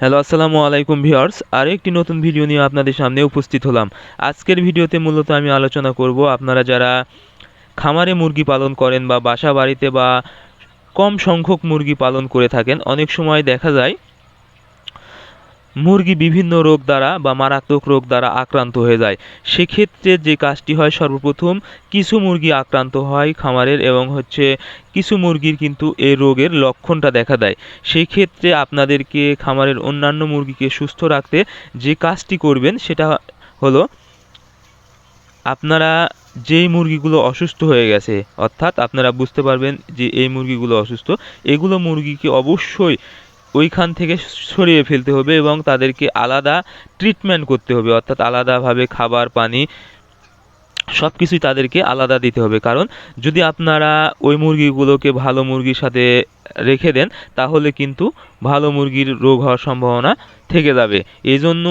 Hello আসসালামু আলাইকুম viewers. আর একটি নতুন ভিডিও নিয়ে আপনাদের সামনে উপস্থিত হলাম। আজকের ভিডিওতে মূলত আমি আলোচনা করব আপনারা যারা খামারে মুরগি পালন করেন বা বাসা বাড়িতে বা কম সংখ্যক মুরগি পালন করে থাকেন, অনেক সময় দেখা যায় মুরগি বিভিন্ন রোগ দ্বারা বা মারাত্মক রোগ দ্বারা আক্রান্ত হয়ে যায়। সেক্ষেত্রে যে কাজটি হয় সর্বপ্রথম, কিছু মুরগি আক্রান্ত হয় খামারের এবং হচ্ছে কিছু মুরগির কিন্তু এই রোগের লক্ষণটা দেখা দেয়। সেই ক্ষেত্রে আপনাদেরকে খামারের অন্যান্য মুরগিকে সুস্থ রাখতে যে কাজটি করবেন সেটা হলো, আপনারা যেই মুরগিগুলো অসুস্থ হয়ে গেছে, অর্থাৎ আপনারা বুঝতে পারবেন যে এই মুরগিগুলো অসুস্থ, এগুলো মুরগিকে অবশ্যই ওইখান থেকে সরিয়ে ফেলতে হবে এবং তাদেরকে আলাদা ট্রিটমেন্ট করতে হবে। অর্থাৎ আলাদাভাবে খাবার, পানি সব কিছুই তাদেরকে আলাদা দিতে হবে। কারণ যদি আপনারা ওই মুরগিগুলোকে ভালো মুরগির সাথে রেখে দেন, তাহলে কিন্তু ভালো মুরগির রোগ হওয়ার সম্ভাবনা থেকে যাবে। এই জন্য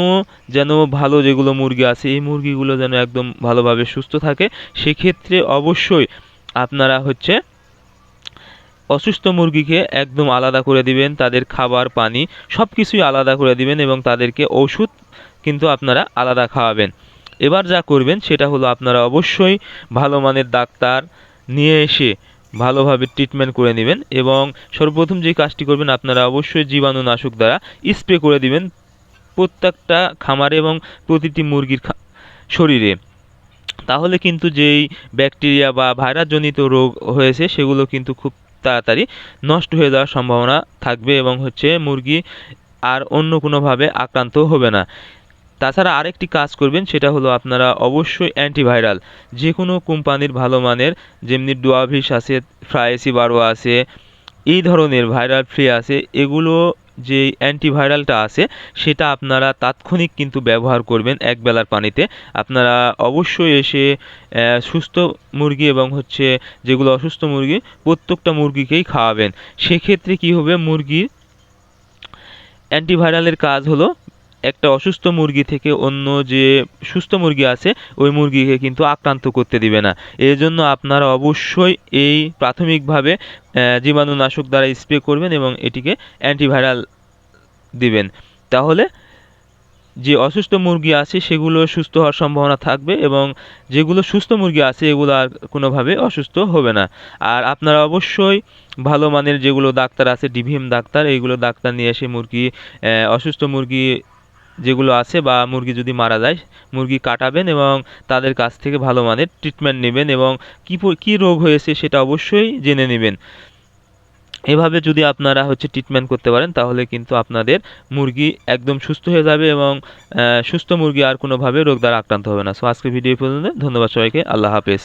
যেন ভালো যেগুলো মুরগি আছে, এই মুরগিগুলো যেন একদম ভালোভাবে সুস্থ থাকে, সেক্ষেত্রে অবশ্যই আপনারা হচ্ছে অসুস্থ মুরগিকে একদম আলাদা করে দিবেন, তাদের খাবার, পানি সব কিছুই আলাদা করে দিবেন এবং তাদেরকে ওষুধ কিন্তু আপনারা আলাদা খাওয়াবেন। এবার যা করবেন সেটা হলো আপনারা অবশ্যই ভালো মানের ডাক্তার নিয়ে এসে ভালোভাবে ট্রিটমেন্ট করে নেবেন এবং সর্বপ্রথম যে কাজটি করবেন আপনারা অবশ্যই জীবাণুনাশক দ্বারা স্প্রে করে দিবেন প্রত্যেকটা খামারে এবং প্রতিটি মুরগির শরীরে। তাহলে কিন্তু যেই ব্যাকটেরিয়া বা ভাইরাসজনিত রোগ হয়েছে সেগুলো কিন্তু খুব তাড়াতাড়ি নষ্ট হয়ে যাওয়ার সম্ভাবনা থাকবে এবং হচ্ছে মুরগি আর অন্য কোনোভাবে আক্রান্ত হবে না। তাছাড়া আরেকটি কাজ করবেন, সেটা হলো আপনারা অবশ্যই অ্যান্টিভাইরাল যে কোনো কোম্পানির ভালো মানের, যেমনি ডুয়াভিস আছে ফ্রাইসি বারো আছে, এই ধরনের ভাইরাল ফ্রি আছে, এগুলো যে অ্যান্টিভাইরালটা আছে, সেটা আপনারা তাৎক্ষণিক কিন্তু ব্যবহার করবেন এক বেলার পানিতে। আপনারা অবশ্যই এসে সুস্থ মুরগি এবং হচ্ছে যেগুলো অসুস্থ মুরগি, প্রত্যেকটা মুরগিকেই খাওয়াবেন। সেক্ষেত্রে কী হবে? মুরগির অ্যান্টিভাইরালের কাজ হলো, একটা অসুস্থ মুরগি থেকে অন্য যে সুস্থ মুরগি আছে, ওই মুরগিকে কিন্তু আক্রান্ত করতে দিবে না। এই জন্য আপনারা অবশ্যই এই প্রাথমিকভাবে জীবাণুনাশক দ্বারা স্প্রে করবেন এবং এটিকে অ্যান্টিভাইরাল দিবেন। তাহলে যে অসুস্থ মুরগি আছে, সেগুলো সুস্থ হওয়ার সম্ভাবনা থাকবে এবং যেগুলো সুস্থ মুরগি আছে, এগুলো আর কোনোভাবে অসুস্থ হবে না। আর আপনারা অবশ্যই ভালো মানের যেগুলো ডাক্তার আছে, ডিভিএম ডাক্তার, এইগুলো ডাক্তার নিয়ে এসে মুরগি অসুস্থ মুরগি যেগুলো আছে বা মুরগি যদি মারা যায়, মুরগি কাটাবেন এবং তাদের কাছ থেকে ভালো মানের ট্রিটমেন্ট নেবেন এবং কী কী রোগ হয়েছে সেটা অবশ্যই জেনে নেবেন। এভাবে যদি আপনারা হচ্ছে ট্রিটমেন্ট করতে পারেন, তাহলে কিন্তু আপনাদের মুরগি একদম সুস্থ হয়ে যাবে এবং সুস্থ মুরগি আর কোনোভাবে রোগ দ্বারা আক্রান্ত হবে না। সো আজকের ভিডিও পর্যন্ত। ধন্যবাদ সবাইকে। আল্লাহ হাফেজ।